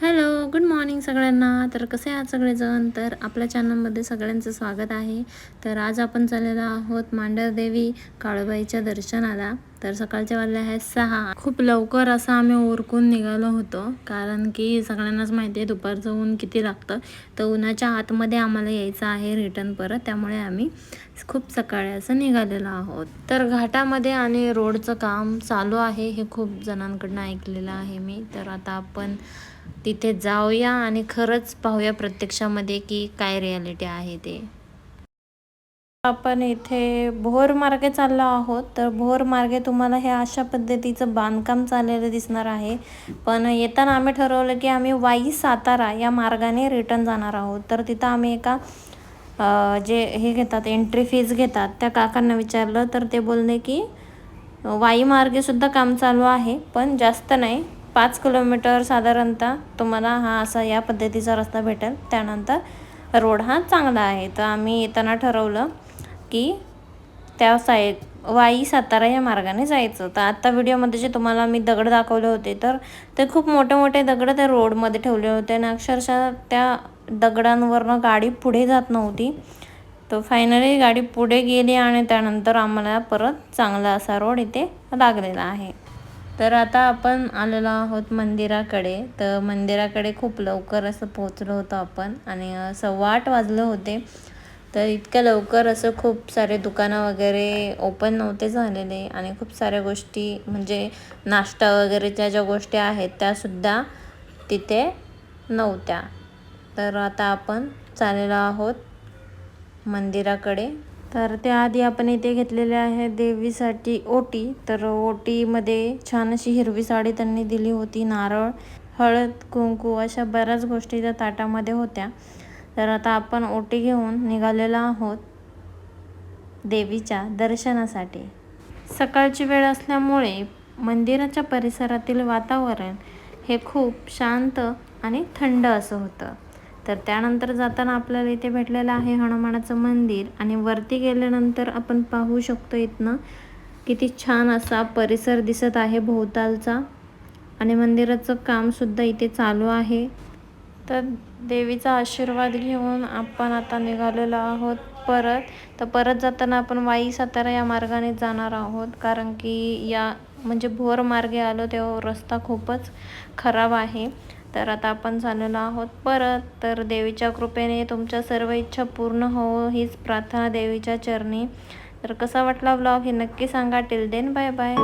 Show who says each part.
Speaker 1: Hello good morning सगळ्यांना. तर कसे आहात सगळेजण? तर आपल्या चॅनलमध्ये सगळ्यांचं स्वागत आहे. तर आज आपण चाललेलो आहोत मांडरदेवी काळूबाईच्या दर्शनाला. तर सकाळच्या वाजले आहेत सहा. खूप लवकर असं आम्ही ओरकून निघालो होतो कारण की सगळ्यांनाच माहिती आहे दुपारचं ऊन किती लागतं. तर उन्हाच्या आतमध्ये आम्हाला यायचं आहे रिटर्न परत त्यामुळे आम्ही खूप सकाळी असं निघालेलो आहोत. तर घाटामध्ये आणि रोडचं काम चालू आहे हे खूप जणांकडनं ऐकलेलं आहे मी. तर आता आपण तिथे जाऊया आणि खरंच पाहूया प्रत्यक्षामध्ये की काय रियालिटी आहे ते. आपण इथे भोर मार्गे चाललो आहोत तर भोर मार्गे तुम्हाला हे अशा पद्धतीचं बांधकाम चाललेलं दिसणार आहे. पण येताना आम्ही ठरवलं की आम्ही वाई सातारा या मार्गाने रिटर्न जाणार आहोत. तर तिथं आम्ही एका जे हे घेतात एंट्री फीज घेतात त्या काकांना विचारलं तर ते बोलले की वाई मार्गे सुद्धा काम चालू आहे पण जास्त नाही. पाच किलोमीटर साधारणतः तुम्हाला हा असा या पद्धतीचा रस्ता भेटेल. त्यानंतर रोड हा चांगला आहे. तर आम्ही येताना ठरवलं की त्या साय वाई सातारा या मार्गाने जायचं. तर आत्ता व्हिडिओमध्ये जे तुम्हाला मी दगड दाखवले होते तर ते खूप मोठे मोठे दगड त्या रोडमध्ये ठेवले होते आणि अक्षरशः त्या दगडांवरनं गाडी पुढे जात नव्हती. तर फायनली गाडी पुढे गेली आणि त्यानंतर आम्हाला परत चांगला असा रोड इथे लागलेला आहे. तर आता आपण आलेलो आहोत मंदिराकडे. तर मंदिराकडे खूप लवकर असं पोचलो होतो आपण आणि सव्वा आठ वाजले होते. तर इतक्या लवकर असं खूप सारे दुकानं वगैरे ओपन नव्हते झालेले आणि खूप साऱ्या गोष्टी म्हणजे नाश्ता वगैरेच्या ज्या गोष्टी आहेत त्यासुद्धा तिथे नव्हत्या. तर आता आपण चाललेलो आहोत मंदिराकडे. तर त्याआधी आपण इथे घेतलेले आहे देवीसाठी ओटी. तर ओटीमध्ये छान अशी हिरवी साडी त्यांनी दिली होती. नारळ हळद कुंकू अशा बऱ्याच गोष्टी त्या ताटामध्ये होत्या. तर आता आपण ओटी घेऊन निघालेलो आहोत देवीच्या दर्शनासाठी. सकाळची वेळ असल्यामुळे मंदिराच्या परिसरातील वातावरण हे खूप शांत आणि थंड असं होतं. तर त्यानंतर जाताना आपल्याला इथे भेटलेलं आहे हनुमानाचं मंदिर आणि वरती गेल्यानंतर आपण पाहू शकतो इथनं किती छान असा परिसर दिसत आहे भोवतालचा आणि मंदिराचं कामसुद्धा इथे चालू आहे. तर देवीचा आशीर्वाद घेऊन आपण आता निघालेलो आहोत परत. तर परत जाताना आपण वाई सातारा या मार्गाने जाणार आहोत. कारण की या म्हणजे भोर मार्गे आलो तेव्हा रस्ता खूपच खराब आहे. तर आता आपण चाललेलो आहोत परत. तर देवीच्या कृपेने तुमच्या सर्व इच्छा पूर्ण हो हीच प्रार्थना देवीच्या चरणी. तर कसा वाटला ब्लॉग हे नक्की सांगा. Till then bye bye